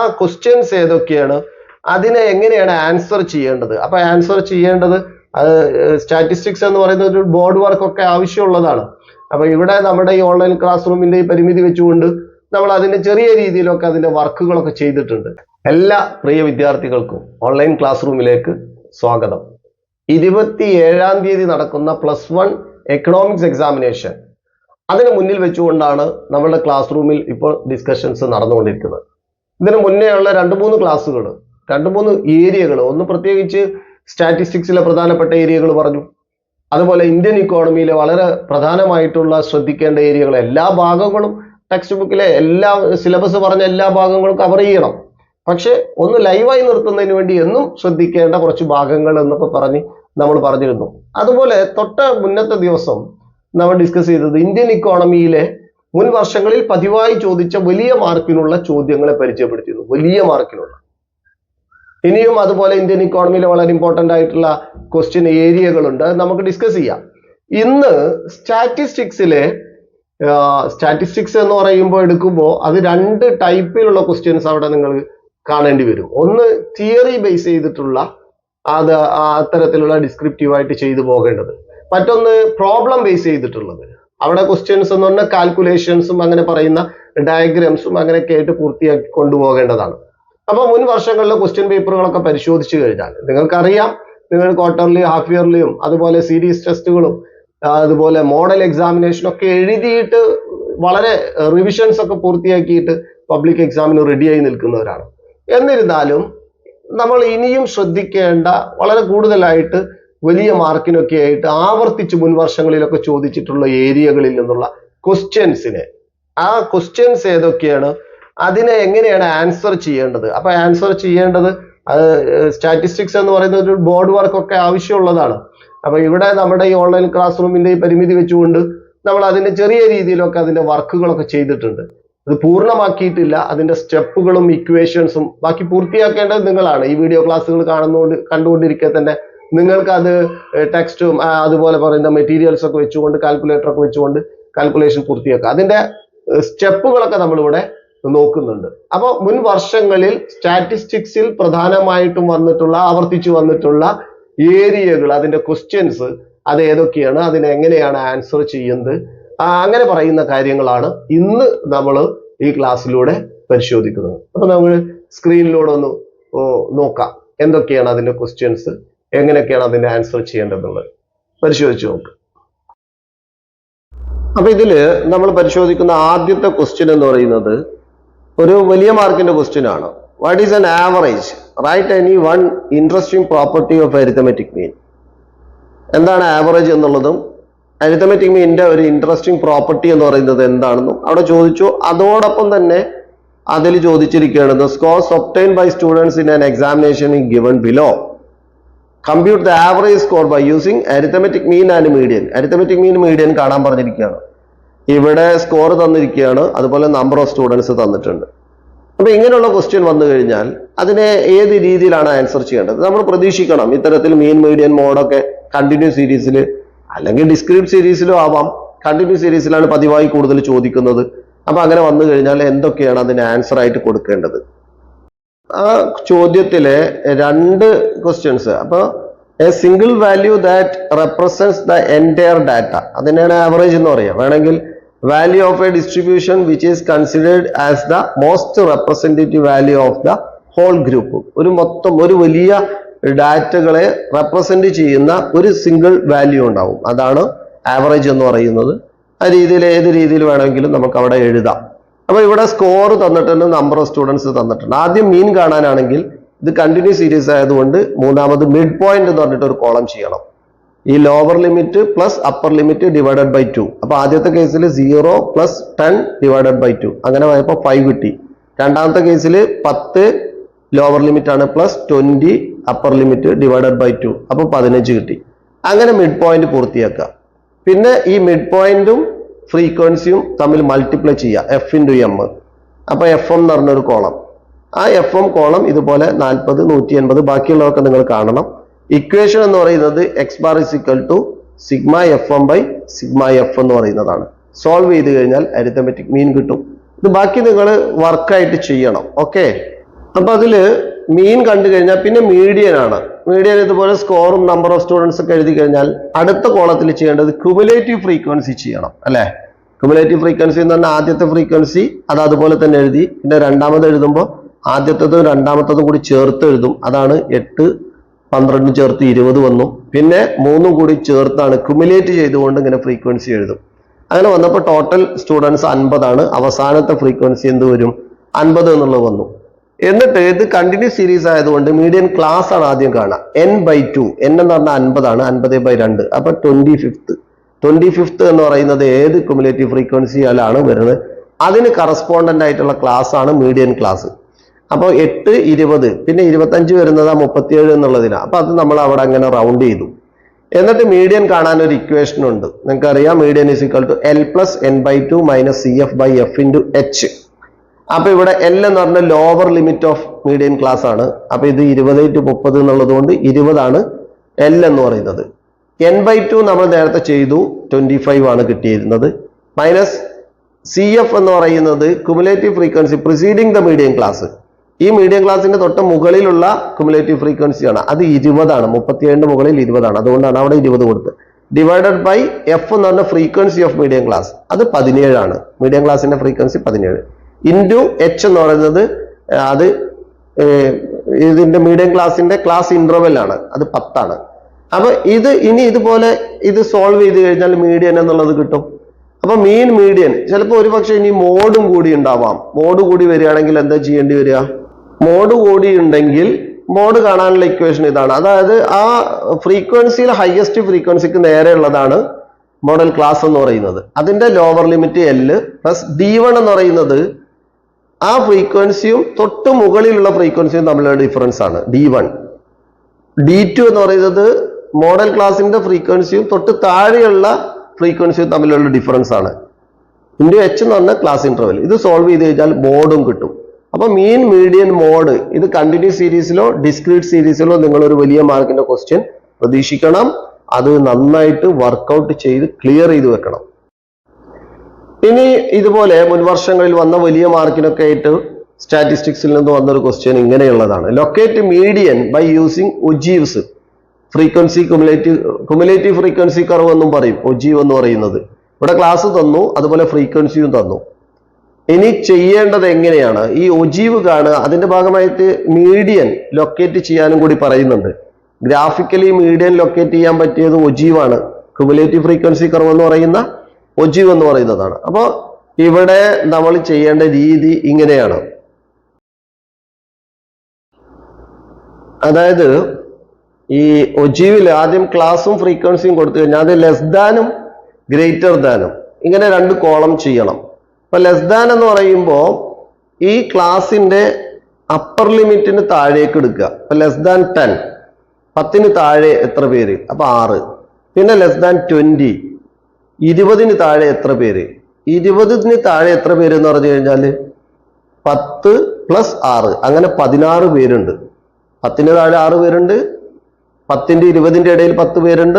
ആ ക്വസ്റ്റ്യൻസ് ഏതൊക്കെയാണ്? അതിനെ എങ്ങനെയാണ് ആൻസർ ചെയ്യേണ്ടത്? അപ്പൊ ആൻസർ ചെയ്യേണ്ടത് അത് സ്റ്റാറ്റിസ്റ്റിക്സ് എന്ന് പറയുന്ന ഒരു ബോർഡ് വർക്ക് ഒക്കെ ആവശ്യമുള്ളതാണ്. അപ്പൊ ഇവിടെ നമ്മുടെ ഈ ഓൺലൈൻ ക്ലാസ് റൂമിന്റെ ഈ പരിമിതി വെച്ചുകൊണ്ട് നമ്മൾ അതിന്റെ ചെറിയ രീതിയിലൊക്കെ അതിന്റെ വർക്കുകളൊക്കെ ചെയ്തിട്ടുണ്ട്. എല്ലാ പ്രിയ വിദ്യാർത്ഥികൾക്കും ഓൺലൈൻ ക്ലാസ് റൂമിലേക്ക് സ്വാഗതം. ഇരുപത്തി ഏഴാം തീയതി നടക്കുന്ന പ്ലസ് വൺ എക്കണോമിക്സ് എക്സാമിനേഷൻ അതിന് മുന്നിൽ വെച്ചുകൊണ്ടാണ് നമ്മുടെ ക്ലാസ് റൂമിൽ ഇപ്പോൾ ഡിസ്കഷൻസ് നടന്നുകൊണ്ടിരിക്കുന്നത്. ഇതിന് മുന്നേ ഉള്ള രണ്ട് മൂന്ന് ക്ലാസ്സുകൾ രണ്ട് മൂന്ന് ഏരിയകൾ ഒന്ന് പ്രത്യേകിച്ച് സ്റ്റാറ്റിസ്റ്റിക്സിലെ പ്രധാനപ്പെട്ട ഏരിയകൾ പറഞ്ഞു. അതുപോലെ ഇന്ത്യൻ ഇക്കോണമിയിലെ വളരെ പ്രധാനമായിട്ടുള്ള ശ്രദ്ധിക്കേണ്ട ഏരിയകൾ എല്ലാ ഭാഗങ്ങളും ടെക്സ്റ്റ് ബുക്കിലെ എല്ലാ സിലബസ് പറഞ്ഞ എല്ലാ ഭാഗങ്ങളും കവർ ചെയ്യണം. പക്ഷേ ഒന്ന് ലൈവായി നിർത്തുന്നതിന് വേണ്ടി എന്നും ശ്രദ്ധിക്കേണ്ട കുറച്ച് ഭാഗങ്ങൾ എന്നൊക്കെ പറഞ്ഞ് നമ്മൾ പറഞ്ഞിരുന്നു. അതുപോലെ തൊട്ട മുന്നത്തെ ദിവസം നമ്മൾ ഡിസ്കസ് ചെയ്തത് ഇന്ത്യൻ ഇക്കോണമിയിലെ മുൻ വർഷങ്ങളിൽ പതിവായി ചോദിച്ച വലിയ മാർക്കിനുള്ള ചോദ്യങ്ങളെ പരിചയപ്പെടുത്തിയിരുന്നു. വലിയ മാർക്കിനുള്ള. ഇനിയും അതുപോലെ ഇന്ത്യൻ ഇക്കോണമിയിലെ വളരെ ഇമ്പോർട്ടന്റ് ആയിട്ടുള്ള ക്വസ്റ്റ്യൻ ഏരിയകളുണ്ട്. നമുക്ക് ഡിസ്കസ് ചെയ്യാം. ഇന്ന് സ്റ്റാറ്റിസ്റ്റിക്സിലെ സ്റ്റാറ്റിസ്റ്റിക്സ് എന്ന് പറയുമ്പോൾ എടുക്കുമ്പോൾ അത് രണ്ട് ടൈപ്പിലുള്ള ക്വസ്റ്റ്യൻസ് അവിടെ നിങ്ങൾ കാണേണ്ടി വരും. ഒന്ന് തിയറി ബേസ് ചെയ്തിട്ടുള്ള അത് അത്തരത്തിലുള്ള ഡിസ്ക്രിപ്റ്റീവായിട്ട് ചെയ്തു പോകേണ്ടത്. മറ്റൊന്ന് പ്രോബ്ലം ബേസ് ചെയ്തിട്ടുള്ളത്. അവിടെ ക്വസ്റ്റ്യൻസ് എന്ന് പറഞ്ഞാൽ കാൽക്കുലേഷൻസും അങ്ങനെ പറയുന്ന ഡയഗ്രാംസും അങ്ങനെ കേട്ട് പൂർത്തിയാക്കി കൊണ്ടുപോകേണ്ടതാണ്. അപ്പൊ മുൻ വർഷങ്ങളിലെ ക്വസ്റ്റ്യൻ പേപ്പറുകളൊക്കെ പരിശോധിച്ചു കഴിഞ്ഞാൽ നിങ്ങൾക്കറിയാം നിങ്ങൾ ക്വാർട്ടർലിയും ഹാഫ് ഇയർലിയും അതുപോലെ സീരീസ് ടെസ്റ്റുകളും അതുപോലെ മോഡൽ എക്സാമിനേഷൻ ഒക്കെ എഴുതിയിട്ട് വളരെ റിവിഷൻസ് ഒക്കെ പൂർത്തിയാക്കിയിട്ട് പബ്ലിക് എക്സാമിന് റെഡിയായി നിൽക്കുന്നവരാണ്. എന്നിരുന്നാലും നമ്മൾ ഇനിയും ശ്രദ്ധിക്കേണ്ട വളരെ കൂടുതലായിട്ട് വലിയ മാർക്കിനൊക്കെ ആയിട്ട് ആവർത്തിച്ച് മുൻ വർഷങ്ങളിലൊക്കെ ചോദിച്ചിട്ടുള്ള ഏരിയകളിൽ നിന്നുള്ള ക്വസ്റ്റ്യൻസിനെ. ആ ക്വസ്റ്റ്യൻസ് ഏതൊക്കെയാണ്? അതിനെ എങ്ങനെയാണ് ആൻസർ ചെയ്യേണ്ടത്? അപ്പൊ ആൻസർ ചെയ്യേണ്ടത് സ്റ്റാറ്റിസ്റ്റിക്സ് എന്ന് പറയുന്ന ഒരു ബോർഡ് വർക്ക് ഒക്കെ ആവശ്യമുള്ളതാണ്. അപ്പൊ ഇവിടെ നമ്മുടെ ഈ ഓൺലൈൻ ക്ലാസ് റൂമിന്റെ ഈ പരിമിതി വെച്ചുകൊണ്ട് നമ്മൾ അതിന്റെ ചെറിയ രീതിയിലൊക്കെ അതിന്റെ വർക്കുകളൊക്കെ ചെയ്തിട്ടുണ്ട്. അത് പൂർണമാക്കിയിട്ടില്ല. അതിന്റെ സ്റ്റെപ്പുകളും ഇക്വേഷൻസും ബാക്കി പൂർത്തിയാക്കേണ്ടത് നിങ്ങളാണ്. ഈ വീഡിയോ ക്ലാസ്സുകൾ കാണുന്നതുകൊണ്ട് കണ്ടുകൊണ്ടിരിക്കെ തന്നെ നിങ്ങൾക്ക് അത് ടെക്സ്റ്റും അതുപോലെ പറയുന്ന മെറ്റീരിയൽസ് ഒക്കെ വെച്ചുകൊണ്ട് കാൽക്കുലേറ്റർ ഒക്കെ വെച്ചുകൊണ്ട് കാൽക്കുലേഷൻ പൂർത്തിയാക്കുക. അതിന്റെ സ്റ്റെപ്പുകളൊക്കെ നമ്മളിവിടെ നോക്കുന്നുണ്ട്. അപ്പോൾ മുൻ വർഷങ്ങളിൽ സ്റ്റാറ്റിസ്റ്റിക്സിൽ പ്രധാനമായിട്ടും വന്നിട്ടുള്ള ആവർത്തിച്ചു വന്നിട്ടുള്ള ഏരിയകൾ അതിന്റെ ക്വസ്റ്റ്യൻസ് അത് ഏതൊക്കെയാണ് അതിനെ എങ്ങനെയാണ് ആൻസർ ചെയ്യുന്നത് അങ്ങനെ പറയുന്ന കാര്യങ്ങളാണ് ഇന്ന് നമ്മൾ ഈ ക്ലാസ്സിലൂടെ പരിശോധിക്കുന്നത്. അപ്പൊ നമ്മൾ സ്ക്രീനിലൂടെ ഒന്ന് നോക്കാം. എന്തൊക്കെയാണ് അതിന്റെ ക്വസ്റ്റ്യൻസ് എങ്ങനെയൊക്കെയാണ് അതിന്റെ ആൻസർ ചെയ്യേണ്ടതെന്നുള്ളത് പരിശോധിച്ച് നോക്ക്. അപ്പൊ ഇതിൽ നമ്മൾ പരിശോധിക്കുന്ന ആദ്യത്തെ ക്വസ്റ്റ്യൻ എന്ന് പറയുന്നത് ഒരു വലിയ മാർക്കിന്റെ ക്വസ്റ്റ്യൻ ആണ്. What is an average right any one interesting property of arithmetic mean എന്താണ് ആവറേജ് എന്നുള്ളതും അരിത്തമെറ്റിക് മീനിന്റെ ഒരു ഇൻട്രസ്റ്റിംഗ് പ്രോപ്പർട്ടി എന്ന് പറയുന്നത് എന്താണെന്നും അവിടെ ചോദിച്ചു. അതോടൊപ്പം തന്നെ അതിൽ ചോദിച്ചിരിക്കുകയാണ് the scores obtain by students in an examination in given below compute the average score by using arithmetic mean and median arithmetic mean median കാണാൻ പറഞ്ഞിരിക്കുകയാണ്. ഇവിടെ സ്കോർ തന്നിരിക്കുകയാണ്. അതുപോലെ നമ്പർ ഓഫ് സ്റ്റുഡൻസ് തന്നിട്ടുണ്ട്. അപ്പൊ ഇങ്ങനെയുള്ള ക്വസ്റ്റ്യൻ വന്നു കഴിഞ്ഞാൽ അതിനെ ഏത് രീതിയിലാണ് ആൻസർ ചെയ്യേണ്ടത്? നമ്മൾ പ്രതീക്ഷിക്കണം ഇത്തരത്തിൽ മീൻ മീഡിയൻ മോഡൊക്കെ കണ്ടിന്യൂ സീരീസിൽ അല്ലെങ്കിൽ ഡിസ്ക്രിപ്റ്റ് സീരീസിലും ആവാം. കണ്ടിന്യൂ സീരീസിലാണ് പതിവായി കൂടുതൽ ചോദിക്കുന്നത്. അപ്പൊ അങ്ങനെ വന്നു കഴിഞ്ഞാൽ എന്തൊക്കെയാണ് അതിന് ആൻസർ ആയിട്ട് കൊടുക്കേണ്ടത്? ആ ചോദ്യത്തിലെ രണ്ട് ക്വസ്റ്റ്യൻസ് അപ്പോൾ a single value that represents the entire data അതിനാണ് ആവറേജ് എന്ന് പറയാം വേണമെങ്കിൽ value of a distribution which is considered as the most representative value of the whole group ഒരു മൊത്തം ഒരു വലിയ ഡാറ്റകളെ റെപ്രസെന്റ് ചെയ്യുന്ന ഒരു സിംഗിൾ വാല്യൂ ഉണ്ടാവും. അതാണ് ആവറേജ് എന്ന് പറയുന്നത്. ആ രീതിയിൽ ഏത് രീതിയിൽ വേണമെങ്കിലും നമുക്ക് അവിടെ എഴുതാം. അപ്പൊ ഇവിടെ സ്കോർ തന്നിട്ടുണ്ട് നമ്പർ ഓഫ് സ്റ്റുഡൻസ് തന്നിട്ടുണ്ട്. ആദ്യം മീൻ കാണാനാണെങ്കിൽ ഇത് കണ്ടിന്യൂ സീരീസ് ആയതുകൊണ്ട് മൂന്നാമത് മിഡ് പോയിന്റ് എന്ന് പറഞ്ഞിട്ട് ഒരു കോളം ചെയ്യണം. ഈ lower limit plus upper limit divided by two അപ്പൊ ആദ്യത്തെ കേസിൽ zero plus ten divided by two അങ്ങനെ പോയപ്പോൾ ഫൈവ് കിട്ടി. രണ്ടാമത്തെ കേസിൽ പത്ത് ലോവർ ലിമിറ്റ് ആണ് plus twenty upper limit divided by two അപ്പൊ പതിനഞ്ച് കിട്ടി. അങ്ങനെ മിഡ് പോയിന്റ് പൂർത്തിയാക്കാം പിന്നെ ഈ മിഡ് പോയിന്റും ഫ്രീക്വൻസിയും തമ്മിൽ മൾട്ടിപ്ലൈ ചെയ്യുക. എഫ് ഇന്റു എം അപ്പോൾ എഫ് എം എന്ന് പറഞ്ഞൊരു കോളം. ആ എഫ് എം കോളം ഇതുപോലെ നാൽപ്പത് നൂറ്റി എൺപത് ബാക്കിയുള്ളതൊക്കെ നിങ്ങൾ കാണണം. ഇക്വേഷൻ എന്ന് പറയുന്നത് X bar is equal to sigma F M by sigma F എന്ന് പറയുന്നതാണ്. സോൾവ് ചെയ്ത് കഴിഞ്ഞാൽ അരിത്തമെറ്റിക് മീൻ കിട്ടും. ഇത് ബാക്കി നിങ്ങൾ വർക്കായിട്ട് ചെയ്യണം. ഓക്കെ അപ്പൊ അതിൽ മീൻ കണ്ടു കഴിഞ്ഞാൽ പിന്നെ മീഡിയൻ ആണ്. മീഡിയൻ ഇതുപോലെ സ്കോറും നമ്പർ ഓഫ് സ്റ്റുഡൻസ് ഒക്കെ എഴുതി കഴിഞ്ഞാൽ അടുത്ത കോളത്തിൽ ചെയ്യേണ്ടത് ക്യുമുലേറ്റീവ് ഫ്രീക്വൻസി ചെയ്യണം അല്ലേ? ക്യുമുലേറ്റീവ് ഫ്രീക്വൻസി എന്ന് പറഞ്ഞാൽ ആദ്യത്തെ ഫ്രീക്വൻസി അത് അതുപോലെ തന്നെ എഴുതി പിന്നെ രണ്ടാമത് എഴുതുമ്പോൾ ആദ്യത്തതും രണ്ടാമത്തതും കൂടി ചേർത്ത് എഴുതും. അതാണ് എട്ട് പന്ത്രണ്ടും ചേർത്ത് ഇരുപത് വന്നു. പിന്നെ മൂന്നും കൂടി ചേർത്താണ് ക്യുമുലേറ്റ് ചെയ്തുകൊണ്ട് ഇങ്ങനെ ഫ്രീക്വൻസി എഴുതും. അങ്ങനെ വന്നപ്പോൾ ടോട്ടൽ സ്റ്റുഡൻസ് അൻപതാണ്. അവസാനത്തെ ഫ്രീക്വൻസി എന്ത് വരും? അൻപത് എന്നുള്ളത് വന്നു. എന്നിട്ട് ഇത് കണ്ടിന്യൂസ് സീരീസ് ആയതുകൊണ്ട് മീഡിയൻ ക്ലാസ് ആണ് ആദ്യം കാണുക എൻ ബൈ ടു എൻ എന്ന് പറഞ്ഞാൽ അൻപതാണ്. അൻപത് ബൈ രണ്ട്. അപ്പൊ ട്വന്റി ഫിഫ്ത്ത് ട്വന്റി ഫിഫ്ത്ത് എന്ന് പറയുന്നത് ഏത് ക്യുമുലേറ്റീവ് ഫ്രീക്വൻസിയിലാണ് വരുന്നത്? അതിന് കറസ്പോണ്ടന്റ് ആയിട്ടുള്ള ക്ലാസ് ആണ് മീഡിയൻ ക്ലാസ് അപ്പോൾ എട്ട് ഇരുപത്. പിന്നെ ഇരുപത്തഞ്ച് വരുന്നത് ആ മുപ്പത്തിയേഴ് എന്നുള്ളതിനാണ് അപ്പൊ അത് നമ്മൾ അവിടെ അങ്ങനെ റൗണ്ട് ചെയ്തു. എന്നിട്ട് മീഡിയൻ കാണാൻ ഒരു ഇക്വേഷൻ ഉണ്ട്. നിങ്ങൾക്ക് അറിയാം median is equal to L plus N by two minus C F by F into H അപ്പൊ ഇവിടെ എൽ എന്ന് പറഞ്ഞ lower limit of medium class ആണ്. അപ്പൊ ഇത് ഇരുപത് ടു മുപ്പത് എന്നുള്ളത് കൊണ്ട് ഇരുപതാണ് എൽ എന്ന് പറയുന്നത്. എൻ ബൈ ടു നമ്മൾ നേരത്തെ ചെയ്തു. ട്വന്റി ഫൈവ് ആണ് കിട്ടിയിരുന്നത്. മൈനസ് സി എഫ് എന്ന് പറയുന്നത് cumulative frequency preceding the medium class ഈ മീഡിയം ക്ലാസിന്റെ തൊട്ട് മുകളിലുള്ള കുമുലേറ്റീവ് ഫ്രീക്വൻസി ആണ്. അത് ഇരുപതാണ്. മുപ്പത്തിയേഴിന്റെ മുകളിൽ ഇരുപതാണ്. അതുകൊണ്ടാണ് അവിടെ ഇരുപത് കൊടുത്തത്. ഡിവൈഡഡ് ബൈ എഫ് എന്ന് പറഞ്ഞ ഫ്രീക്വൻസി ഓഫ് മീഡിയം ക്ലാസ് അത് പതിനേഴാണ്. മീഡിയം ക്ലാസിന്റെ ഫ്രീക്വൻസി പതിനേഴ്. ഇന്റു എച്ച് എന്ന് പറയുന്നത് അത് ഇതിന്റെ മീഡിയം ക്ലാസിന്റെ ക്ലാസ് ഇന്റർവെൽ ആണ്. അത് പത്താണ്. അപ്പൊ ഇത് ഇനി ഇതുപോലെ ഇത് സോൾവ് ചെയ്ത് കഴിഞ്ഞാൽ മീഡിയൻ എന്നുള്ളത് കിട്ടും. അപ്പൊ മീൻ മീഡിയൻ ചിലപ്പോൾ ഒരു പക്ഷേ ഇനി മോഡും കൂടി ഉണ്ടാവാം. മോഡ് കൂടി വരികയാണെങ്കിൽ എന്താ ചെയ്യേണ്ടി വരിക? മോഡ് കൂടി ഉണ്ടെങ്കിൽ മോഡ് കാണാനുള്ള ഇക്വേഷൻ ഇതാണ്. അതായത് ആ ഫ്രീക്വൻസിയിൽ ഹയസ്റ്റ് ഫ്രീക്വൻസിക്ക് നേരെ ഉള്ളതാണ് മോഡൽ ക്ലാസ് എന്ന് പറയുന്നത്. അതിന്റെ lower limit L plus D one എന്ന് പറയുന്നത് ആ ഫ്രീക്വൻസിയും തൊട്ട് മുകളിലുള്ള ഫ്രീക്വൻസിയും തമ്മിലുള്ള ഡിഫറൻസ് ആണ്. ഡി വൺ ഡി ടു എന്ന് പറയുന്നത് മോഡൽ ക്ലാസിന്റെ ഫ്രീക്വൻസിയും തൊട്ട് താഴെയുള്ള ഫ്രീക്വൻസിയും തമ്മിലുള്ള ഡിഫറൻസ് ആണ്. ഇൻഡു എച്ച് എന്ന് പറഞ്ഞാൽ ക്ലാസ് ഇന്റർവെൽ ഇത് സോൾവ് ചെയ്ത് കഴിഞ്ഞാൽ മോഡും കിട്ടും. അപ്പൊ മീൻ മീഡിയൻ മോഡ് ഇത് കണ്ടിന്യൂസ് സീരീസിലോ ഡിസ്ക്രീറ്റ് സീരീസിലോ നിങ്ങൾ ഒരു വലിയ മാർക്കിന്റെ ക്വസ്റ്റ്യൻ പ്രതീക്ഷിക്കണം. അത് നന്നായിട്ട് വർക്കൗട്ട് ചെയ്ത് ക്ലിയർ ചെയ്ത് വെക്കണം. ഇനി ഇതുപോലെ മുൻവർഷങ്ങളിൽ വന്ന വലിയ മാർക്കിനൊക്കെ ആയിട്ട് സ്റ്റാറ്റിസ്റ്റിക്സിൽ നിന്ന് വന്നൊരു question ഇങ്ങനെയുള്ളതാണ്. Locate median by using ogives frequency cumulative cumulative frequency curve എന്നും പറയും. ഒജീവ് എന്ന് പറയുന്നത്. ഇവിടെ ക്ലാസ് തന്നു അതുപോലെ ഫ്രീക്വൻസിയും തന്നു. ഇനി ചെയ്യേണ്ടത് എങ്ങനെയാണ്? ഈ ഒജീവ് കാണുക അതിന്റെ ഭാഗമായിട്ട് മീഡിയൻ ലൊക്കേറ്റ് ചെയ്യാനും കൂടി പറയുന്നുണ്ട്. ഗ്രാഫിക്കലി മീഡിയൻ ലൊക്കേറ്റ് ചെയ്യാൻ പറ്റിയത് ഒജീവാണ് കുമുലേറ്റീവ് ഫ്രീക്വൻസി കർവ് എന്ന് പറയുന്ന ഒജീവ് എന്ന് പറയുന്നതാണ്. അപ്പോൾ ഇവിടെ നമ്മൾ ചെയ്യേണ്ട രീതി ഇങ്ങനെയാണ്. അതായത് ഈ ഒജീവിൽ ആദ്യം ക്ലാസും ഫ്രീക്വൻസിയും കൊടുത്തു കഴിഞ്ഞാൽ അത് ലെസ് ദാനും ഗ്രേറ്റർ ദാനും ഇങ്ങനെ രണ്ട് കോളം ചെയ്യണം. അപ്പൊ ലെസ് ദാൻ എന്ന് പറയുമ്പോൾ ഈ ക്ലാസിന്റെ അപ്പർ ലിമിറ്റിന് താഴേക്ക് എടുക്കുക. അപ്പൊ ലെസ് ദാൻ ടെൻ പത്തിന് താഴെ എത്ര പേര്? അപ്പൊ ആറ്. പിന്നെ ലെസ് ദാൻ ട്വന്റി ഇരുപതിന് താഴെ എത്ര പേര്? ഇരുപതിന് താഴെ എത്ര പേര് എന്ന് പറഞ്ഞു കഴിഞ്ഞാൽ പത്ത് പ്ലസ് ആറ്. അങ്ങനെ പതിനാറ് പേരുണ്ട്. പത്തിന് താഴെ ആറ് പേരുണ്ട്. പത്തിന്റെ ഇരുപതിന്റെ ഇടയിൽ പത്ത് പേരുണ്ട്.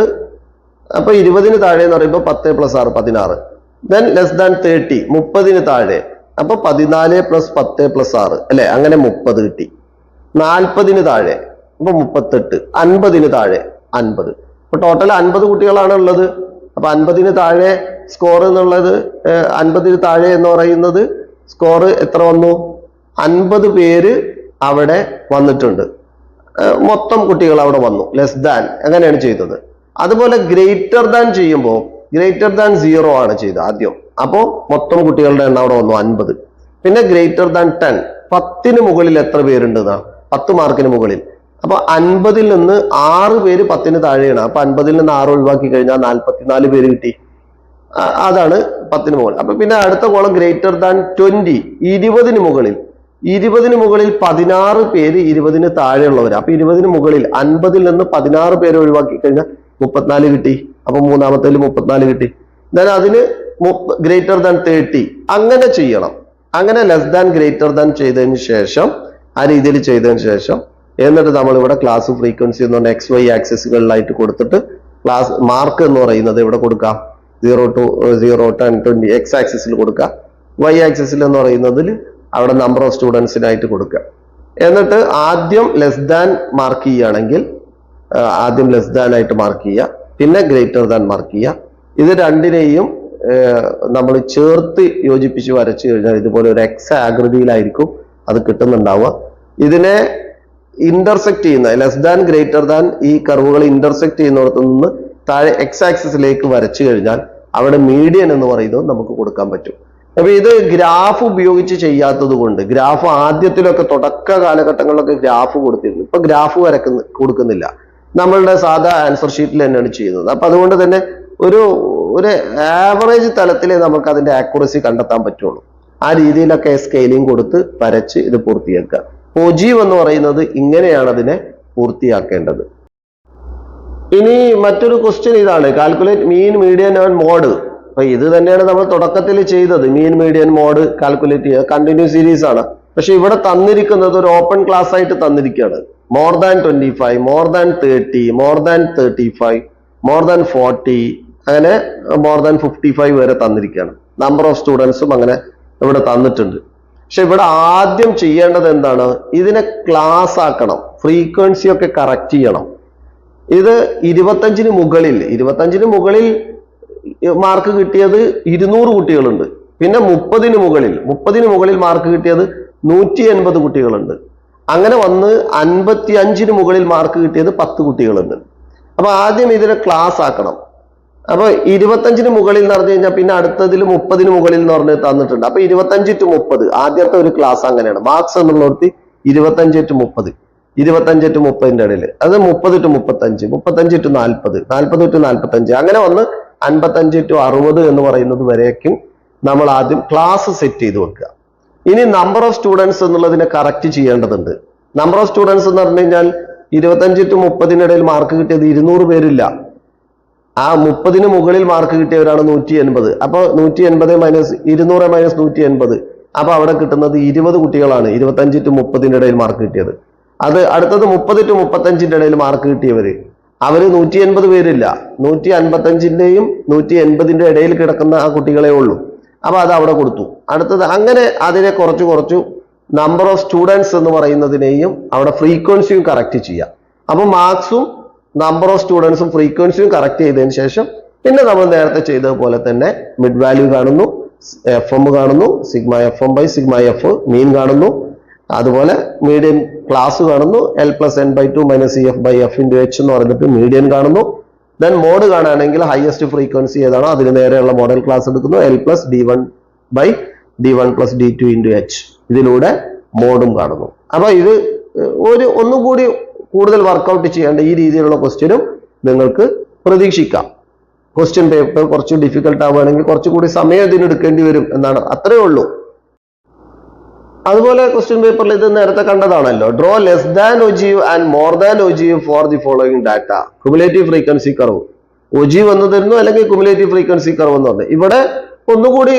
അപ്പൊ ഇരുപതിന് താഴെ എന്ന് പറയുമ്പോൾ പത്ത് പ്ലസ് ആറ് പതിനാറ്. ദെൻ ലെസ് ദാൻ തേർട്ടി മുപ്പതിന് താഴെ. അപ്പോൾ പതിനാല് പ്ലസ് പത്ത് പ്ലസ് ആറ്. അല്ലെ? അങ്ങനെ മുപ്പത് കിട്ടി. നാൽപ്പതിന് താഴെ. അപ്പൊ മുപ്പത്തെട്ട്. അൻപതിന് താഴെ അൻപത്. അപ്പോൾ ടോട്ടൽ അൻപത് കുട്ടികളാണ് ഉള്ളത്. അപ്പൊ അൻപതിന് താഴെ സ്കോർ എന്നുള്ളത് അൻപതിന് താഴെ എന്ന് പറയുന്നത് സ്കോർ എത്ര വന്നു? അൻപത് പേര് അവിടെ വന്നിട്ടുണ്ട്. മൊത്തം കുട്ടികൾ അവിടെ വന്നു. ലെസ് ദാൻ അങ്ങനെയാണ് ചെയ്തത്. അതുപോലെ ഗ്രേറ്റർ ദാൻ ചെയ്യുമ്പോൾ ഗ്രേറ്റർ ദാൻ സീറോ ആണ് ചെയ്തത് ആദ്യം. അപ്പോൾ മൊത്തം കുട്ടികളുടെ എണ്ണം അവിടെ വന്നു അൻപത്. പിന്നെ ഗ്രേറ്റർ ദാൻ ടെൻ പത്തിന് മുകളിൽ എത്ര പേരുണ്ട് പത്ത് മാർക്കിന് മുകളിൽ. അപ്പൊ അൻപതിൽ നിന്ന് ആറ് പേര് പത്തിന് താഴെയാണ്. അപ്പൊ അൻപതിൽ നിന്ന് ആറ് ഒഴിവാക്കി കഴിഞ്ഞാൽ നാൽപ്പത്തിനാല് പേര് കിട്ടി. അതാണ് പത്തിന് മുകളിൽ അപ്പൊ പിന്നെ അടുത്ത കോളം ഗ്രേറ്റർ ദാൻ ട്വന്റി ഇരുപതിന് മുകളിൽ. ഇരുപതിന് മുകളിൽ പതിനാറ് പേര് ഇരുപതിന് താഴെയുള്ളവർ അപ്പൊ ഇരുപതിന് മുകളിൽ അൻപതിൽ നിന്ന് പതിനാറ് പേര് ഒഴിവാക്കി കഴിഞ്ഞാൽ മുപ്പത്തിനാല് കിട്ടി. അപ്പൊ മൂന്നാമത്തേൽ മുപ്പത്തിനാല് കിട്ടി. ദാൻ അതിന് ഗ്രേറ്റർ ദാൻ തേർട്ടി. അങ്ങനെ ചെയ്യണം. അങ്ങനെ ലെസ് ദാൻ ഗ്രേറ്റർ ദാൻ ചെയ്തതിന് ശേഷം ആ രീതിയിൽ ചെയ്തതിന് ശേഷം എന്നിട്ട് നമ്മൾ ഇവിടെ ക്ലാസ് ഫ്രീക്വൻസി എന്ന് പറഞ്ഞ എക്സ് വൈ ആക്സസുകളിലായിട്ട് കൊടുത്തിട്ട് ക്ലാസ് മാർക്ക് എന്ന് പറയുന്നത് ഇവിടെ കൊടുക്കാം? Zero to zero ten twenty X ആക്സിസിൽ കൊടുക്കുക വൈ ആക്സിസിൽ എന്ന് പറയുന്നതിൽ അവിടെ നമ്പർ ഓഫ് സ്റ്റുഡൻസിനായിട്ട് കൊടുക്കുക എന്നിട്ട് ആദ്യം ലെസ് ദാൻ മാർക്ക് ചെയ്യുകയാണെങ്കിൽ ആദ്യം ലെസ് ദാൻ ആയിട്ട് മാർക്ക് ചെയ്യുക. പിന്നെ ഗ്രേറ്റർ ദാൻ മാർക്ക് ചെയ്യുക. ഇത് രണ്ടിനെയും നമ്മൾ ചേർത്ത് യോജിപ്പിച്ച് വരച്ചു കഴിഞ്ഞാൽ ഇതുപോലെ ഒരു എക്സ് ആകൃതിയിലായിരിക്കും അത് കിട്ടുന്നുണ്ടാവുക. ഇതിനെ ഇന്റർസെക്ട് ചെയ്യുന്ന ലെസ് ദാൻ ഗ്രേറ്റർ ദാൻ ഈ കർവുകൾ ഇന്റർസെക്ട് ചെയ്യുന്നിടത്ത് നിന്ന് താഴെ എക്സ് ആക്സിസിലേക്ക് വരച്ചു കഴിഞ്ഞാൽ അവിടെ മീഡിയൻ എന്ന് പറയുന്നത് നമുക്ക് കൊടുക്കാൻ പറ്റും. അപ്പൊ ഇത് ഗ്രാഫ് ഉപയോഗിച്ച് ചെയ്യാത്തത് കൊണ്ട് ഗ്രാഫ് ആദ്യത്തിലൊക്കെ തുടക്ക കാലഘട്ടങ്ങളിലൊക്കെ ഗ്രാഫ് കൊടുത്തിരുന്നു. ഇപ്പൊ ഗ്രാഫ് വരക്കുന്ന കൊടുക്കുന്നില്ല. നമ്മളുടെ സാധാ ആൻസർ ഷീറ്റിൽ തന്നെയാണ് ചെയ്യുന്നത്. അപ്പൊ അതുകൊണ്ട് തന്നെ ഒരു ഒരു ആവറേജ് തലത്തിലേ നമുക്ക് അതിന്റെ ആക്യുറസി കണ്ടെത്താൻ പറ്റുള്ളൂ. ആ രീതിയിലൊക്കെ സ്കെയിലിംഗ് കൊടുത്ത് വരച്ച് ഇത് പൂർത്തിയാക്കുക ഒജീവ് എന്ന് പറയുന്നത് ഇങ്ങനെയാണ് അതിനെ പൂർത്തിയാക്കേണ്ടത്. ഇനി മറ്റൊരു ക്വസ്റ്റ്യൻ ഇതാണ്. Calculate mean median and mode അപ്പൊ ഇത് തന്നെയാണ് നമ്മൾ തുടക്കത്തിൽ ചെയ്തത്. മീൻ മീഡിയൻ മോഡ് കാൽക്കുലേറ്റ് ചെയ്യുക. കണ്ടിന്യൂ സീരീസ് ആണ്. പക്ഷെ ഇവിടെ തന്നിരിക്കുന്നത് ഒരു ഓപ്പൺ ക്ലാസ് ആയിട്ട് തന്നിരിക്കുകയാണ്. More than twenty five more than thirty more than thirty five more than forty അങ്ങനെ മോർ ദാൻ ഫിഫ്റ്റി ഫൈവ് വരെ തന്നിരിക്കുകയാണ്. നമ്പർ ഓഫ് സ്റ്റുഡൻസും അങ്ങനെ ഇവിടെ തന്നിട്ടുണ്ട്. പക്ഷെ ഇവിടെ ആദ്യം ചെയ്യേണ്ടത് എന്താണ്? ഇതിനെ ക്ലാസ് ആക്കണം. ഫ്രീക്വൻസി ഒക്കെ കറക്റ്റ് ചെയ്യണം. ഇത് ഇരുപത്തഞ്ചിന് മുകളിൽ ഇരുപത്തഞ്ചിന് മുകളിൽ മാർക്ക് കിട്ടിയത് ഇരുന്നൂറ് കുട്ടികളുണ്ട്. പിന്നെ മുപ്പതിന് മുകളിൽ മുപ്പതിന് മുകളിൽ മാർക്ക് കിട്ടിയത് നൂറ്റി എൺപത് കുട്ടികളുണ്ട്. അങ്ങനെ വന്ന് അൻപത്തി അഞ്ചിന് മുകളിൽ മാർക്ക് കിട്ടിയത് പത്ത് കുട്ടികളുണ്ട്. അപ്പൊ ആദ്യം ഇതിനെ ക്ലാസ് ആക്കണം. അപ്പൊ ഇരുപത്തഞ്ചിന് മുകളിൽ എന്ന് പറഞ്ഞു കഴിഞ്ഞാൽ പിന്നെ അടുത്തതിൽ മുപ്പതിന് മുകളിൽ എന്ന് പറഞ്ഞ് തന്നിട്ടുണ്ട്. അപ്പൊ ഇരുപത്തഞ്ച് ടു മുപ്പത് ആദ്യത്തെ ഒരു ക്ലാസ് അങ്ങനെയാണ്. മാർക്സ് എന്നുള്ളടത്ത് ഇരുപത്തഞ്ച് ടു മുപ്പത്. ഇരുപത്തഞ്ച് ടു മുപ്പതിന്റെ ഇടയിൽ. അത് മുപ്പത് ടു മുപ്പത്തഞ്ച് മുപ്പത്തഞ്ച് ടു നാൽപ്പത് നാൽപ്പത് ടു നാൽപ്പത്തഞ്ച് അങ്ങനെ വന്ന് അൻപത്തഞ്ച് ടു അറുപത് എന്ന് പറയുന്നത് വരേക്കും നമ്മൾ ആദ്യം ക്ലാസ് സെറ്റ് ചെയ്ത് വെക്കുക. ഇനി നമ്പർ ഓഫ് സ്റ്റുഡൻസ് എന്നുള്ളതിനെ കറക്റ്റ് ചെയ്യേണ്ടതുണ്ട്. നമ്പർ ഓഫ് സ്റ്റുഡൻസ് എന്ന് പറഞ്ഞു കഴിഞ്ഞാൽ ഇരുപത്തഞ്ച് ടു മുപ്പതിനിടയിൽ മാർക്ക് കിട്ടിയത് ഇരുന്നൂറ് പേരില്ല. ആ മുപ്പതിന് മുകളിൽ മാർക്ക് കിട്ടിയവരാണ് നൂറ്റി എൺപത് അപ്പൊ നൂറ്റി എൺപത് മൈനസ് ഇരുന്നൂറ് മൈനസ് നൂറ്റി എൺപത് അപ്പൊ അവിടെ കിട്ടുന്നത് ഇരുപത് കുട്ടികളാണ്. ഇരുപത്തഞ്ച് ടു മുപ്പതിന്റെ ഇടയിൽ മാർക്ക് കിട്ടിയത്. അത് അടുത്തത് മുപ്പത് ടു മുപ്പത്തഞ്ചിന്റെ ഇടയിൽ മാർക്ക് കിട്ടിയവര്. അവർ നൂറ്റി എൺപത് പേരില്ല. നൂറ്റി അൻപത്തഞ്ചിന്റെയും നൂറ്റി എൺപതിന്റെ ഇടയിൽ കിടക്കുന്ന ആ കുട്ടികളെ ഉള്ളൂ. അപ്പോൾ അത് അവിടെ കൊടുത്തു. അടുത്തത് അങ്ങനെ അതിനെ കുറച്ച് കുറച്ചു നമ്പർ ഓഫ് സ്റ്റുഡൻസ് എന്ന് പറയുന്നതിനെയും അവിടെ ഫ്രീക്വൻസിയും കറക്റ്റ് ചെയ്യാം അപ്പോൾ മാർക്സും നമ്പർ ഓഫ് സ്റ്റുഡൻസും ഫ്രീക്വൻസിയും കറക്റ്റ് ചെയ്തതിന് ശേഷം പിന്നെ നമ്മൾ നേരത്തെ ചെയ്തതുപോലെ തന്നെ മിഡ് വാല്യൂ കാണുന്നു എഫ് എം കാണുന്നു sigma F M by sigma F mean കാണുന്നു. അതുപോലെ മീഡിയൻ ക്ലാസ് കാണുന്നു L plus N by two minus F by F into H എന്ന് പറഞ്ഞിട്ട് മീഡിയൻ കാണുന്നു. ദെൻ മോഡ് കാണുകയാണെങ്കിൽ ഹയസ്റ്റ് ഫ്രീക്വൻസി ഏതാണോ അതിന് നേരെയുള്ള മോഡൽ ക്ലാസ് എടുക്കുന്നു L plus D one by D one plus D two into H ഇതിലൂടെ മോഡും കാണുന്നു. അപ്പോൾ ഇത് ഒരു ഒന്നും കൂടി കൂടുതൽ വർക്കൗട്ട് ചെയ്യേണ്ട ഈ രീതിയിലുള്ള ക്വസ്റ്റ്യനും നിങ്ങൾക്ക് പ്രതീക്ഷിക്കാം. ക്വസ്റ്റ്യൻ പേപ്പർ കുറച്ച് ഡിഫിക്കൽട്ട് ആവുകയാണെങ്കിൽ കുറച്ചുകൂടി സമയം ഇതിനെടുക്കേണ്ടി വരും എന്നാണ് അത്രേ ഉള്ളൂ. അതുപോലെ ക്വസ്റ്റ്യൻ പേപ്പറിൽ ഇത് നേരത്തെ കണ്ടതാണല്ലോ. Draw less than ogive and more than ogive for the following data cumulative frequency curve ogive എന്ന് തരുന്നു അല്ലെങ്കിൽ കുമുലേറ്റീവ് ഫ്രീക്വൻസി കർവ് എന്ന് പറഞ്ഞു ഇവിടെ ഒന്നുകൂടി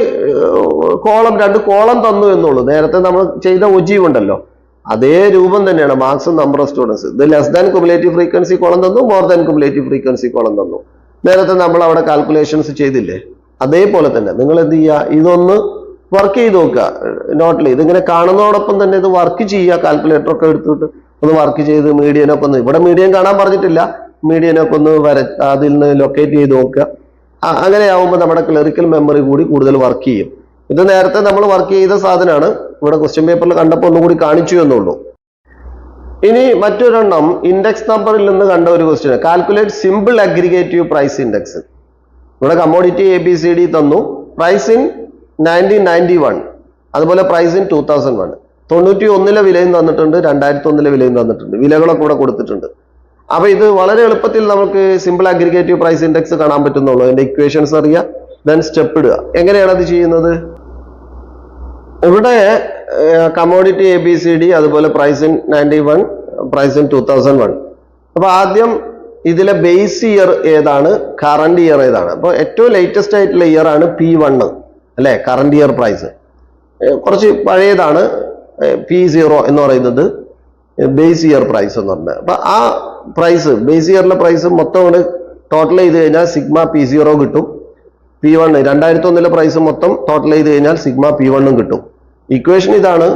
കോളം രണ്ട് കോളം തന്നു എന്നുള്ളൂ. നേരത്തെ നമ്മൾ ചെയ്ത ഒജീവ് ഉണ്ടല്ലോ. അതേ രൂപം തന്നെയാണ് മാർക്സും നമ്പർ ഓഫ് സ്റ്റുഡൻസ് ഇത് less than cumulative frequency column തന്നു more than cumulative frequency column തന്നു. നേരത്തെ നമ്മൾ അവിടെ കാൽക്കുലേഷൻസ് ചെയ്തില്ലേ? അതേപോലെ തന്നെ നിങ്ങൾ എന്ത് ചെയ്യുക? ഇതൊന്ന് വർക്ക് ചെയ്ത് നോക്കുക. നോട്ടിൽ ഇതിങ്ങനെ കാണുന്നതോടൊപ്പം തന്നെ ഇത് വർക്ക് ചെയ്യുക കാൽക്കുലേറ്റർ ഒക്കെ എടുത്തിട്ട് ഒന്ന് വർക്ക് ചെയ്ത് മീഡിയനൊക്കെ ഒന്ന്. ഇവിടെ മീഡിയം കാണാൻ പറഞ്ഞിട്ടില്ല. മീഡിയനൊക്കെ ഒന്ന് വര അതിൽ നിന്ന് ലൊക്കേറ്റ് ചെയ്ത് നോക്കുക. അങ്ങനെയാവുമ്പോൾ നമ്മുടെ ക്ലറിക്കൽ മെമ്മറി കൂടി കൂടുതൽ വർക്ക് ചെയ്യും. ഇത് നേരത്തെ നമ്മൾ വർക്ക് ചെയ്ത സാധനമാണ് ഇവിടെ ക്വസ്റ്റ്യൻ പേപ്പറിൽ കണ്ടപ്പോൾ ഒന്നുകൂടി കാണിച്ചു എന്നുള്ളൂ. ഇനി മറ്റൊരെണ്ണം ഇൻഡെക്സ് നമ്പറിൽ നിന്ന് കണ്ട ഒരു question calculate simple aggregative price index ഇവിടെ commodity A B C D തന്നു. Price in nineteen ninety one അതുപോലെ price in two thousand one തൊണ്ണൂറ്റി ഒന്നിലെ വിലയും തന്നിട്ടുണ്ട്. രണ്ടായിരത്തി ഒന്നിലെ വിലയും തന്നിട്ടുണ്ട്. വിലകളൊക്കെ ഇവിടെ കൊടുത്തിട്ടുണ്ട്. അപ്പോൾ ഇത് വളരെ എളുപ്പത്തിൽ നമുക്ക് സിമ്പിൾ അഗ്രിഗേറ്റീവ് പ്രൈസ് ഇൻഡെക്സ് കാണാൻ പറ്റുന്നുള്ളൂ. അതിന്റെ ഇക്വേഷൻസ് അറിയാം. ദെൻ സ്റ്റെപ്പ് ഇടുക. എങ്ങനെയാണ് അത് ചെയ്യുന്നത്? ഇവിടെ commodity A B C D അതുപോലെ price in ninety one price in two thousand one അപ്പോൾ ആദ്യം ഇതിലെ ബേസ് ഇയർ ഏതാണ്? കറണ്ട് ഇയർ ഏതാണ്? അപ്പോൾ ഏറ്റവും ലേറ്റസ്റ്റ് ആയിട്ടുള്ള ഇയർ ആണ് പി വണ്ണ് അല്ലേ? കറണ്ട് ഇയർ പ്രൈസ് കുറച്ച് പഴയതാണ്. പി സീറോ എന്ന് പറയുന്നത് ബേസ് ഇയർ പ്രൈസ് എന്ന് പറഞ്ഞത് അപ്പോൾ ആ പ്രൈസ് ബേസ് ഇയറിലെ പ്രൈസ് മൊത്തം കൂടെ ടോട്ടൽ ചെയ്ത് കഴിഞ്ഞാൽ സിഗ്മ പി സീറോ കിട്ടും. പി വൺ രണ്ടായിരത്തി ഒന്നിലെ പ്രൈസ് മൊത്തം ടോട്ടൽ ചെയ്ത് കഴിഞ്ഞാൽ സിഗ്മ പി വണ്ണും കിട്ടും. ഇക്വേഷൻ ഇതാണ്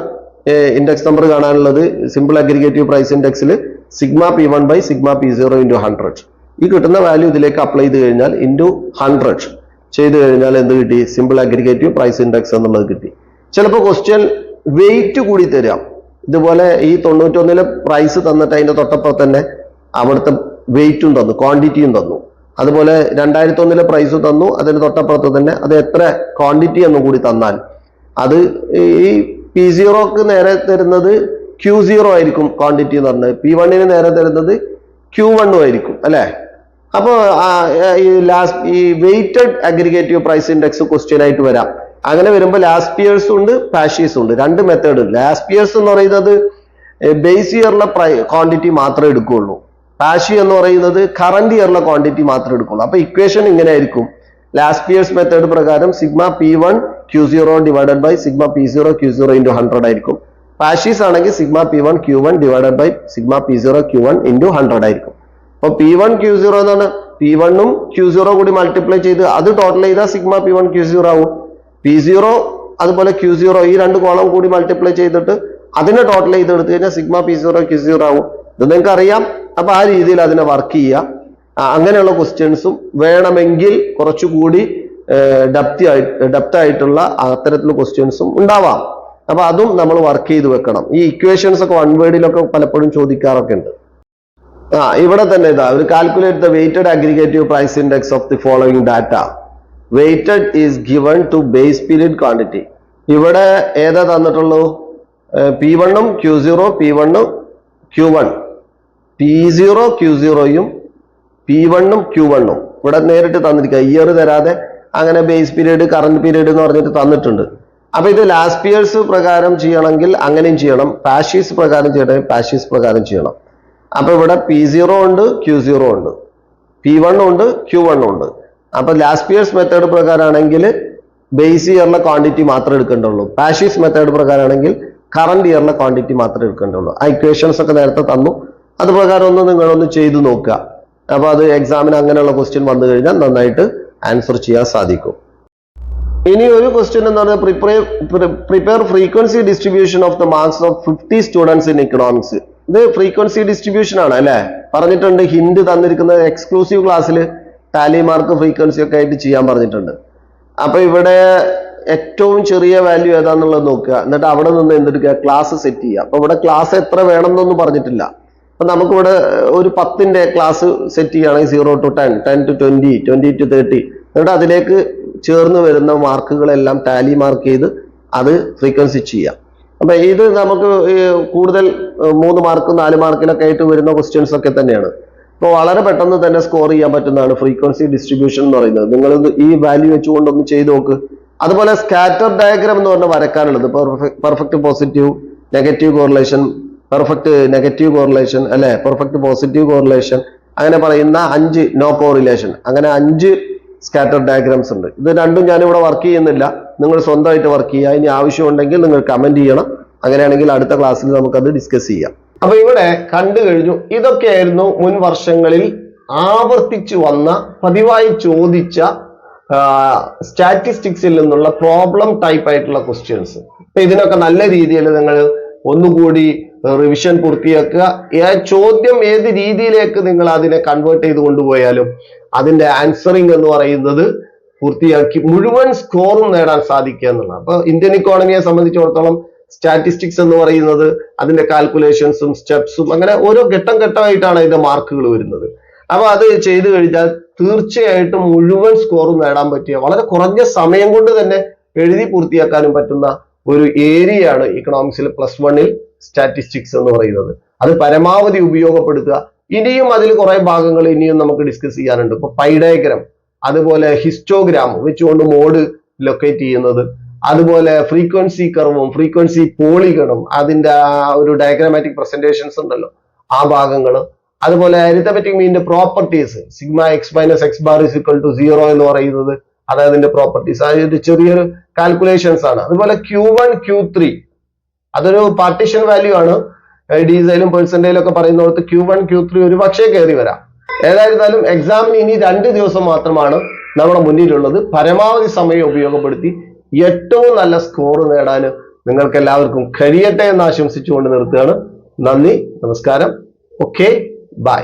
ഇൻഡെക്സ് നമ്പർ കാണാനുള്ളത്. Simple aggregative price ഇൻഡെക്സിൽ sigma P one by sigma P zero into hundred ഈ കിട്ടുന്ന വാല്യൂ ഇതിലേക്ക് അപ്ലൈ ചെയ്ത് കഴിഞ്ഞാൽ ഇന്റു ഹൺഡ്രഡ് ചെയ്ത് കഴിഞ്ഞാൽ എന്ത് കിട്ടി? സിമ്പിൾ അഗ്രിഗേറ്റീവ് പ്രൈസ് ഇൻഡെക്സ് എന്നുള്ളത് കിട്ടി. ചിലപ്പോൾ ക്വസ്റ്റ്യൻ വെയിറ്റ് കൂടി തരാം. ഇതുപോലെ ഈ തൊണ്ണൂറ്റൊന്നിലെ പ്രൈസ് തന്നിട്ട് അതിന്റെ തൊട്ടപ്പുറത്ത് തന്നെ അവിടുത്തെ വെയിറ്റും തന്നു ക്വാണ്ടിറ്റിയും തന്നു. അതുപോലെ രണ്ടായിരത്തി ഒന്നിലെ പ്രൈസ് തന്നു അതിന് തൊട്ടപ്പുറത്ത് തന്നെ അത് എത്ര ക്വാണ്ടിറ്റി എന്നും കൂടി തന്നാൽ അത് ഈ പി സീറോക്ക് നേരെ തരുന്നത് ക്യൂ സീറോ ആയിരിക്കും ക്വാണ്ടിറ്റി എന്ന് പറഞ്ഞത്. പി വണ്ണിന് നേരെ തരുന്നത് ക്യൂ വണ്ണും ആയിരിക്കും അല്ലേ? അപ്പോൾ ഈ ലാസ്റ്റ് ഈ weighted aggregative price index question ആയിട്ട് വരാം. അങ്ങനെ വരുമ്പോൾ ലാസ്റ്റ് ഇയേഴ്സ് ഉണ്ട് പാഷീസും ഉണ്ട്. രണ്ട് മെത്തേഡ് ലാസ്പിയേഴ്സ് എന്ന് പറയുന്നത് ബേസ് ഇയറിലെ പ്രൈ ക്വാണ്ടിറ്റി മാത്രമേ എടുക്കുകയുള്ളൂ. പാഷി എന്ന് പറയുന്നത് കറണ്ട് ഇയറിലെ ക്വാണ്ടിറ്റി മാത്രമേ എടുക്കുള്ളൂ അപ്പൊ ഇക്വേഷൻ ഇങ്ങനെ ആയിരിക്കും. ലാസ്റ്റ് ഇയേഴ്സ് മെത്തേഡ് പ്രകാരം sigma P one Q zero divided by sigma P zero Q zero into hundred ആയിരിക്കും. പാഷീസ് ആണെങ്കിൽ sigma P one Q one divided by sigma P zero Q one into hundred ആയിരിക്കും. അപ്പോൾ P one Q zero എന്നാണ്. P വണ്ണും Q zero കൂടി multiply ചെയ്ത് അത് total ചെയ്താൽ sigma P one Q zero ആവും. പി സീറോ അതുപോലെ ക്യൂ സീറോ ഈ രണ്ട് കോളം കൂടി മൾട്ടിപ്ലൈ ചെയ്തിട്ട് അതിനെ ടോട്ടൽ ചെയ്ത് എടുത്തു കഴിഞ്ഞാൽ sigma P zero Q zero ആവും. ഇത് നിങ്ങൾക്ക് അറിയാം അപ്പോൾ ആ രീതിയിൽ അതിനെ വർക്ക് ചെയ്യുക. അങ്ങനെയുള്ള ക്വസ്റ്റ്യൻസും വേണമെങ്കിൽ കുറച്ചുകൂടി ഡെപ്തി ആയിട്ട് ഡെപ്ത് ആയിട്ടുള്ള അത്തരത്തിലുള്ള ക്വസ്റ്റ്യൻസും ഉണ്ടാവാം. അപ്പൊ അതും നമ്മൾ വർക്ക് ചെയ്ത് വെക്കണം. ഈ ഇക്വേഷൻസ് ഒക്കെ വൺ വേർഡിലൊക്കെ പലപ്പോഴും ചോദിക്കാറൊക്കെ ഉണ്ട്. ആ ഇവിടെ തന്നെ ഇതാ ഒരു calculate the weighted aggregative price index of the following data weighted is given to base period quantity ഇവിടെ ഏതാ തന്നിട്ടുള്ളൂ? പി വണ്ണും ക്യൂ സീറോ പി വണ്ണും Q one P zero Q സീറോയും P വണ്ണും ക്യൂ വണ്ണും ഇവിടെ നേരിട്ട് തന്നിരിക്കുക ഇയർ തരാതെ അങ്ങനെ ബേസ് പീരീഡ് കറണ്ട് പീരീഡ് എന്ന് പറഞ്ഞിട്ട് തന്നിട്ടുണ്ട്. അപ്പോൾ ഇത് ലാസ്റ്റ് ഇയേഴ്സ് പ്രകാരം ചെയ്യണമെങ്കിൽ അങ്ങനെയും ചെയ്യണം. പാഷീസ് പ്രകാരം ചെയ്യണമെങ്കിൽ പാഷീസ് പ്രകാരം ചെയ്യണം. അപ്പോൾ ഇവിടെ പി സീറോ ഉണ്ട് ക്യൂ സീറോ ഉണ്ട്. പി വൺ ഉണ്ട് ക്യൂ വൺ ഉണ്ട്. അപ്പോൾ ലാസ്റ്റ് ഇയേഴ്സ് മെത്തേഡ് പ്രകാരമാണെങ്കിൽ ബേസ് ഇയറിലെ ക്വാണ്ടിറ്റി മാത്രമേ എടുക്കേണ്ടുള്ളൂ. പാഷീസ് മെത്തേഡ് പ്രകാരമാണെങ്കിൽ കറണ്ട് ഇയറിലെ ക്വാണ്ടിറ്റി മാത്രമേ എടുക്കേണ്ടുള്ളൂ. ആ ഇക്വേഷൻസ് ഒക്കെ നേരത്തെ തന്നു. അത് പ്രകാരം ഒന്ന് നിങ്ങളൊന്ന് ചെയ്തു നോക്കുക. അപ്പൊ അത് എക്സാമിന് അങ്ങനെയുള്ള ക്വസ്റ്റ്യൻ വന്നു കഴിഞ്ഞാൽ നന്നായിട്ട് ആൻസർ ചെയ്യാൻ സാധിക്കും. ഇനി ഒരു ക്വസ്റ്റ്യൻ പറഞ്ഞാൽ prepare prepare frequency distribution of the marks of fifty students in economics ഇത് ഫ്രീക്വൻസി ഡിസ്ട്രിബ്യൂഷൻ ആണ് അല്ലേ? പറഞ്ഞിട്ടുണ്ട് ഹിന്ദ് തന്നിരിക്കുന്ന എക്സ്ക്ലൂസീവ് ക്ലാസ്സിൽ ടാലി മാർക്ക് ഫ്രീക്വൻസി ഒക്കെ ആയിട്ട് ചെയ്യാൻ പറഞ്ഞിട്ടുണ്ട്. അപ്പൊ ഇവിടെ ഏറ്റവും ചെറിയ വാല്യൂ ഏതാന്നുള്ളത് നോക്കുക. എന്നിട്ട് അവിടെ നിന്ന് എന്തെടുക്കുക? ക്ലാസ് സെറ്റ് ചെയ്യുക. അപ്പൊ ഇവിടെ ക്ലാസ് എത്ര വേണമെന്നൊന്നും പറഞ്ഞിട്ടില്ല. അപ്പൊ നമുക്കിവിടെ ഒരു പത്തിന്റെ ക്ലാസ് സെറ്റ് ചെയ്യുകയാണെങ്കിൽ zero to ten ten to twenty twenty to thirty എന്നിട്ട് അതിലേക്ക് ചേർന്ന് വരുന്ന മാർക്കുകളെല്ലാം ടാലി മാർക്ക് ചെയ്ത് അത് ഫ്രീക്വൻസി ചെയ്യാം അപ്പൊ ഇത് നമുക്ക് കൂടുതൽ മൂന്ന് മാർക്ക് നാല് മാർക്കിലൊക്കെ ആയിട്ട് വരുന്ന ക്വസ്റ്റ്യൻസ് ഒക്കെ തന്നെയാണ്. അപ്പോൾ വളരെ പെട്ടെന്ന് തന്നെ സ്കോർ ചെയ്യാൻ പറ്റുന്നതാണ് ഫ്രീക്വൻസി ഡിസ്ട്രിബ്യൂഷൻ എന്ന് പറയുന്നത്. നിങ്ങൾ ഈ വാല്യൂ വെച്ചുകൊണ്ടൊന്ന് ചെയ്ത് നോക്ക്. അതുപോലെ സ്കാറ്റർ ഡയഗ്രാം എന്ന് പറഞ്ഞാൽ വരക്കാനുള്ളത് perfect positive negative correlation perfect negative correlation അല്ലെ? പെർഫെക്റ്റ് പോസിറ്റീവ് കോറിലേഷൻ അങ്ങനെ പറയുന്ന അഞ്ച് നോ കോറിലേഷൻ അങ്ങനെ അഞ്ച് സ്കാറ്റർ ഡയഗ്രാംസ് ഉണ്ട്. ഇത് രണ്ടും ഞാനിവിടെ വർക്ക് ചെയ്യുന്നില്ല. നിങ്ങൾ സ്വന്തമായിട്ട് വർക്ക് ചെയ്യുക. ഇനി ആവശ്യമുണ്ടെങ്കിൽ നിങ്ങൾ കമന്റ് ചെയ്യണം. അങ്ങനെയാണെങ്കിൽ അടുത്ത ക്ലാസ്സിൽ നമുക്കത് ഡിസ്കസ് ചെയ്യാം. അപ്പൊ ഇവിടെ കണ്ടു കഴിഞ്ഞു. ഇതൊക്കെയായിരുന്നു മുൻ വർഷങ്ങളിൽ ആവർത്തിച്ചു വന്ന പതിവായി ചോദിച്ച സ്റ്റാറ്റിസ്റ്റിക്സിൽ നിന്നുള്ള പ്രോബ്ലം ടൈപ്പ് ആയിട്ടുള്ള ക്വസ്റ്റ്യൻസ് ഇതിനൊക്കെ നല്ല രീതിയിൽ നിങ്ങൾ ഒന്നുകൂടി റിവിഷൻ പൂർത്തിയാക്കുക. ചോദ്യം ഏത് രീതിയിലേക്ക് നിങ്ങൾ അതിനെ കൺവേർട്ട് ചെയ്ത് കൊണ്ടുപോയാലും അതിന്റെ ആൻസറിങ് എന്ന് പറയുന്നത് പൂർത്തിയാക്കി മുഴുവൻ സ്കോറും നേടാൻ സാധിക്കുക എന്നുള്ളത് അപ്പൊ ഇന്ത്യൻ ഇക്കോണമിയെ സംബന്ധിച്ചിടത്തോളം സ്റ്റാറ്റിസ്റ്റിക്സ് എന്ന് പറയുന്നത് അതിന്റെ കാൽക്കുലേഷൻസും സ്റ്റെപ്സും അങ്ങനെ ഓരോ ഘട്ടം ഘട്ടമായിട്ടാണ് അതിന്റെ മാർക്കുകൾ വരുന്നത്. അപ്പൊ അത് ചെയ്തു കഴിഞ്ഞാൽ തീർച്ചയായിട്ടും മുഴുവൻ സ്കോറും നേടാൻ പറ്റിയ വളരെ കുറഞ്ഞ സമയം കൊണ്ട് തന്നെ എഴുതി പൂർത്തിയാക്കാനും പറ്റുന്ന ഒരു ഏരിയയാണ് ഇക്കണോമിക്സിൽ പ്ലസ് വണ്ണിൽ സ്റ്റാറ്റിസ്റ്റിക്സ് എന്ന് പറയുന്നത്. അത് പരമാവധി ഉപയോഗപ്പെടുത്തുക. ഇനിയും അതിൽ കുറെ ഭാഗങ്ങൾ ഇനിയും നമുക്ക് ഡിസ്കസ് ചെയ്യാനുണ്ട്. ഇപ്പൊ പൈഡയഗ്രം അതുപോലെ ഹിസ്റ്റോഗ്രാം വെച്ചുകൊണ്ട് മോഡ് ലൊക്കേറ്റ് ചെയ്യുന്നത് അതുപോലെ ഫ്രീക്വൻസി കർവും ഫ്രീക്വൻസി പോളികളും അതിന്റെ ആ ഒരു ഡയഗ്രാമാറ്റിക് പ്രസന്റേഷൻസ് ഉണ്ടല്ലോ ആ ഭാഗങ്ങൾ. അതുപോലെ അരിത്തമെറ്റിക് മീനിന്റെ properties sigma X minus X bar is equal to zero എന്ന് പറയുന്നത് അതായത് പ്രോപ്പർട്ടീസ് അതായത് ചെറിയൊരു കാൽക്കുലേഷൻസ് ആണ്. അതുപോലെ ക്യൂ വൺ ക്യൂ ത്രീ അതൊരു പാർട്ടീഷൻ വാല്യൂ ആണ്. ഡീസൈലും പെർസെന്റേലും ഒക്കെ പറയുന്നിടത്ത് ക്യൂ വൺ ക്യൂ ത്രീ ഒരു പക്ഷേ കയറി വരാം. ഏതായിരുന്നാലും എക്സാമിന് ഇനി രണ്ട് ദിവസം മാത്രമാണ് നമ്മുടെ മുന്നിലുള്ളത്. പരമാവധി സമയം ഉപയോഗപ്പെടുത്തി ഏറ്റവും നല്ല സ്കോർ നേടാൻ നിങ്ങൾക്ക് എല്ലാവർക്കും കഴിയട്ടെ എന്ന് ആശംസിച്ചുകൊണ്ട് നിർത്തുകയാണ്. നന്ദി നമസ്കാരം. Okay bye